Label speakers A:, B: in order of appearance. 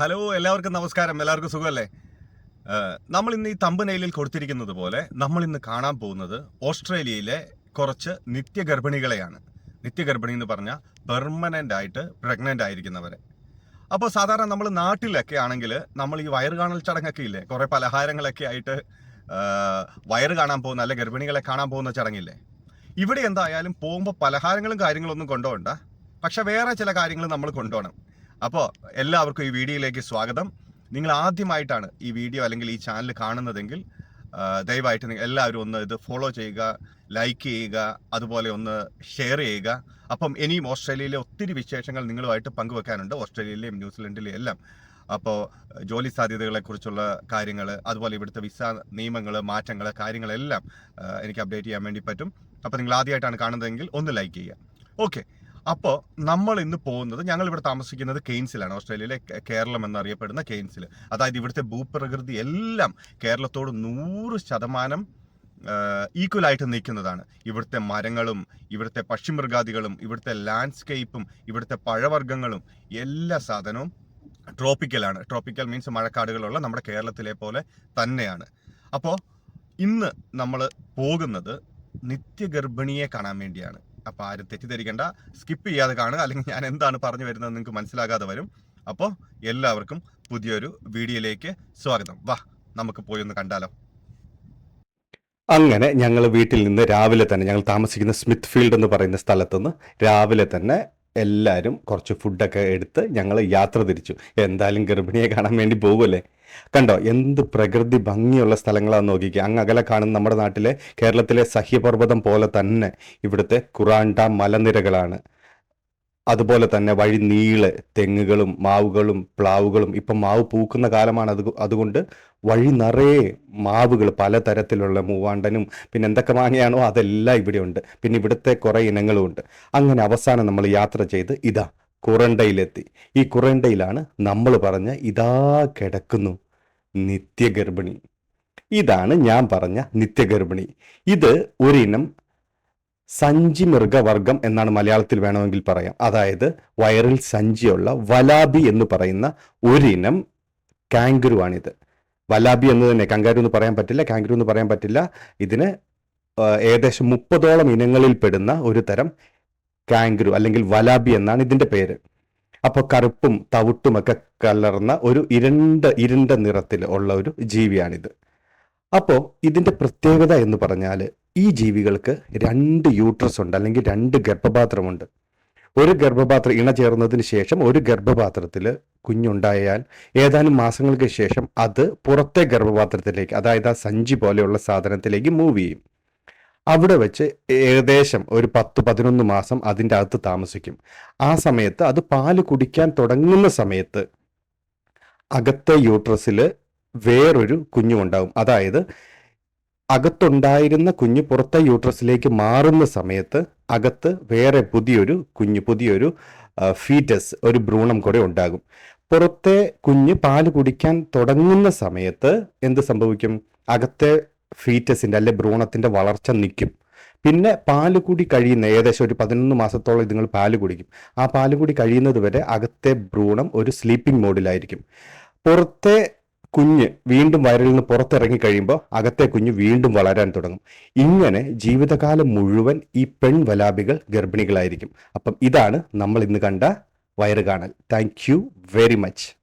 A: Hello എല്ലാവർക്കും നമസ്കാരം. എല്ലാവർക്കും സുഖമല്ലേ? നമ്മൾ ഇന്ന് ഈ തമ്പനയിലിൽ കൊടുത്തിരിക്കുന്നത് പോലെ നമ്മൾ ഇന്ന് കാണാൻ പോകുന്നത് ഓസ്ട്രേലിയയിലെ കുറച്ച് നിത്യഗർഭിണികളെയാണ്. നിത്യഗർഭിണി എന്ന് പറഞ്ഞാൽ പെർമനന്റ് ആയിട്ട് പ്രഗ്നന്റ് ആയിരിക്കുന്നവരെ. അപ്പോൾ സാധാരണ നമ്മൾ നാട്ടിലൊക്കെ ആണെങ്കിൽ നമ്മൾ ഈ വയറ് കാണൽ ചടങ്ങൊക്കെ ഇല്ലേ? കുറേ പലഹാരങ്ങളൊക്കെ ആയിട്ട് വയറ് കാണാൻ പോകുന്ന അല്ലെ ഗർഭിണികളെ കാണാൻ പോകുന്ന ചടങ്ങില്ലേ? ഇവിടെ എന്തായാലും പോകുമ്പോൾ പലഹാരങ്ങളും കാര്യങ്ങളൊന്നും കൊണ്ടുപോകണ്ട. പക്ഷെ വേറെ ചില കാര്യങ്ങൾ നമ്മൾ കൊണ്ടുപോകണം. അപ്പോൾ എല്ലാവർക്കും ഈ വീഡിയോയിലേക്ക് സ്വാഗതം. നിങ്ങൾ ആദ്യമായിട്ടാണ് ഈ വീഡിയോ അല്ലെങ്കിൽ ഈ ചാനൽ കാണുന്നതെങ്കിൽ ദയവായിട്ട് നിങ്ങൾ എല്ലാവരും ഒന്ന് ഇത് ഫോളോ ചെയ്യുക ലൈക്ക് ചെയ്യുക അതുപോലെ ഒന്ന് ഷെയർ ചെയ്യുക. അപ്പം ഇനിയും ഓസ്ട്രേലിയയിലെ ഒത്തിരി വിശേഷങ്ങൾ നിങ്ങളുമായിട്ട് പങ്കുവെക്കാനുണ്ട്. ഓസ്ട്രേലിയയിലെയും ന്യൂസിലൻഡിലെയും എല്ലാം. അപ്പോൾ ജോലി സാധ്യതകളെക്കുറിച്ചുള്ള കാര്യങ്ങൾ അതുപോലെ ഇവിടുത്തെ വിസ നിയമങ്ങൾ മാറ്റങ്ങൾ കാര്യങ്ങളെല്ലാം എനിക്ക് അപ്ഡേറ്റ് ചെയ്യാൻ വേണ്ടി പറ്റും. അപ്പോൾ നിങ്ങൾ ആദ്യമായിട്ടാണ് കാണുന്നതെങ്കിൽ ഒന്ന് ലൈക്ക് ചെയ്യുക. ഓക്കെ അപ്പോൾ നമ്മൾ ഇന്ന് പോകുന്നത് ഞങ്ങൾ ഇവിടെ താമസിക്കുന്നത് കെയ്ൻസിലാണ്. ഓസ്ട്രേലിയയിലെ കേരളം എന്നറിയപ്പെടുന്ന കെയ്ൻസിൽ അതായത് ഇവിടുത്തെ ഭൂപ്രകൃതി എല്ലാം കേരളത്തോട് നൂറ് ശതമാനം ഈക്വലായിട്ട് നിൽക്കുന്നതാണ്. ഇവിടുത്തെ മരങ്ങളും ഇവിടുത്തെ പക്ഷിമൃഗാദികളും ഇവിടുത്തെ ലാൻഡ്സ്കേപ്പും ഇവിടുത്തെ പഴവർഗങ്ങളും എല്ലാ സാധനവും ട്രോപ്പിക്കലാണ് ട്രോപ്പിക്കൽ മീൻസ് മഴക്കാടുകളുള്ള നമ്മുടെ കേരളത്തിലെ പോലെ തന്നെയാണ്. അപ്പോൾ ഇന്ന് നമ്മൾ പോകുന്നത് നിത്യഗർഭിണിയെ കാണാൻ വേണ്ടിയാണ്. അപ്പോൾ ആരും തെറ്റിദ്ധരിക്കേണ്ട. സ്കിപ്പ് ചെയ്യാതെ കാണുക. അല്ലെങ്കിൽ ഞാൻ എന്താണ് പറഞ്ഞു വരുന്നത് നിങ്ങൾക്ക് മനസ്സിലാകാതെ വരും. അപ്പോൾ എല്ലാവർക്കും പുതിയൊരു വീഡിയോയിലേക്ക് സ്വാഗതം. വാ നമുക്ക് പോയി ഒന്ന് കണ്ടാലോ?
B: അങ്ങനെ ഞങ്ങൾ വീട്ടിൽ നിന്ന് രാവിലെ തന്നെ ഞങ്ങൾ താമസിക്കുന്ന സ്മിത്ത് ഫീൽഡ് എന്ന് പറയുന്ന സ്ഥലത്തുനിന്ന് രാവിലെ തന്നെ എല്ലാവരും കുറച്ച് ഫുഡൊക്കെ എടുത്ത് ഞങ്ങൾ യാത്ര തിരിച്ചു. എന്തായാലും ഗർഭിണിയെ കാണാൻ വേണ്ടി പോകുമല്ലേ കണ്ടോ എന്ത് പ്രകൃതി ഭംഗിയുള്ള സ്ഥലങ്ങളാണ് നോക്കിക്കുക അങ്ങ് അകലെ കാണുന്ന നമ്മുടെ നാട്ടിലെ കേരളത്തിലെ സഹ്യപർവതം പോലെ തന്നെ ഇവിടുത്തെ കുറാണ്ട മലനിരകളാണ്. അതുപോലെ തന്നെ വഴി നീളെ തെങ്ങുകളും മാവുകളും പ്ലാവുകളും ഇപ്പം മാവ് പൂക്കുന്ന കാലമാണ് അത് അതുകൊണ്ട് വഴി നിറയെ മാവുകൾ പലതരത്തിലുള്ള മൂവാണ്ടനും പിന്നെ എന്തൊക്കെ മാങ്ങയാണോ അതെല്ലാം ഇവിടെ ഉണ്ട്. പിന്നെ ഇവിടുത്തെ കുറേ ഇനങ്ങളും ഉണ്ട്. അങ്ങനെ അവസാനം നമ്മൾ യാത്ര ചെയ്ത് ഇതാ കുറണ്ടയിലെത്തി. ഈ കുറണ്ടയിലാണ് നമ്മൾ പറഞ്ഞ ഇതാ കിടക്കുന്നു. നിത്യഗർഭിണി. ഇതാണ് ഞാൻ പറഞ്ഞ നിത്യഗർഭിണി. ഇത് ഒരിനം സഞ്ചി മൃഗവർഗം എന്നാണ് മലയാളത്തിൽ വേണമെങ്കിൽ പറയാം. അതായത് വയറിൽ സഞ്ചിയുള്ള വലാബി എന്ന് പറയുന്ന ഒരിനം കാങ്കുരു ആണിത് വലാബി എന്ന് തന്നെ കങ്കാരു എന്ന് പറയാൻ പറ്റില്ല കാങ്കുരു എന്ന് പറയാൻ പറ്റില്ല. ഇതിന് ഏകദേശം മുപ്പതോളം ഇനങ്ങളിൽ പെടുന്ന ഒരു തരം കാങ്കുരു അല്ലെങ്കിൽ വലാബി എന്നാണ് ഇതിന്റെ പേര്. അപ്പോൾ കറുപ്പും തവിട്ടുമൊക്കെ കലർന്ന ഒരു ഇരുണ്ട ഇരുണ്ട നിറത്തിൽ ഉള്ള ഒരു ജീവിയാണിത്. അപ്പോൾ ഇതിന്റെ പ്രത്യേകത എന്ന് പറഞ്ഞാൽ ഈ ജീവികൾക്ക് രണ്ട് യൂട്രസ് ഉണ്ട് അല്ലെങ്കിൽ രണ്ട് ഗർഭപാത്രമുണ്ട്. ഒരു ഗർഭപാത്രം ഇണ ചേർന്നതിന് ശേഷം ഒരു ഗർഭപാത്രത്തിൽ കുഞ്ഞുണ്ടായാൽ ഏതാനും മാസങ്ങൾക്ക് ശേഷം അത് പുറത്തെ ഗർഭപാത്രത്തിലേക്ക് അതായത് ആ സഞ്ചി പോലെയുള്ള സാധനത്തിലേക്ക് മൂവ് ചെയ്യും. അവിടെ വെച്ച് ഏകദേശം ഒരു പത്ത് പതിനൊന്ന് മാസം അതിന്റെ അകത്ത് താമസിക്കും. ആ സമയത്ത് അത് പാൽ കുടിക്കാൻ തുടങ്ങുന്ന സമയത്ത് അകത്തെ യൂട്രസിൽ വേറൊരു കുഞ്ഞുണ്ടാവും അതായത് അകത്തുണ്ടായിരുന്ന കുഞ്ഞ് പുറത്തെ യൂട്രസിലേക്ക് മാറുന്ന സമയത്ത് അകത്ത് വേറെ പുതിയൊരു കുഞ്ഞ് പുതിയൊരു ഫീറ്റസ് ഒരു ഭ്രൂണം കൂടെ ഉണ്ടാകും. പുറത്തെ കുഞ്ഞ് പാൽ കുടിക്കാൻ തുടങ്ങുന്ന സമയത്ത് എന്ത് സംഭവിക്കും? അകത്തെ ഫീറ്റസിന്റെ അല്ലെ ഭ്രൂണത്തിന്റെ വളർച്ച നിൽക്കും. പിന്നെ പാൽ കൂടി കഴിയുന്ന ഏകദേശം ഒരു പതിനൊന്ന് മാസത്തോളം ഇതുങ്ങൾ പാൽ കുടിക്കും. ആ പാൽ കൂടി കഴിയുന്നത് വരെ അകത്തെ ഭ്രൂണം ഒരു സ്ലീപ്പിംഗ് മോഡിലായിരിക്കും. പുറത്തെ കുഞ്ഞ് വീണ്ടും വയറിൽ നിന്ന് പുറത്തിറങ്ങി കഴിയുമ്പോൾ അകത്തെ കുഞ്ഞ് വീണ്ടും വളരാൻ തുടങ്ങും. ഇങ്ങനെ ജീവിതകാലം മുഴുവൻ ഈ പെൺ പെൺവലാബികൾ ഗർഭിണികളായിരിക്കും. അപ്പം ഇതാണ് നമ്മൾ ഇന്ന് കണ്ട വയറ് കാണൽ. Thank very much.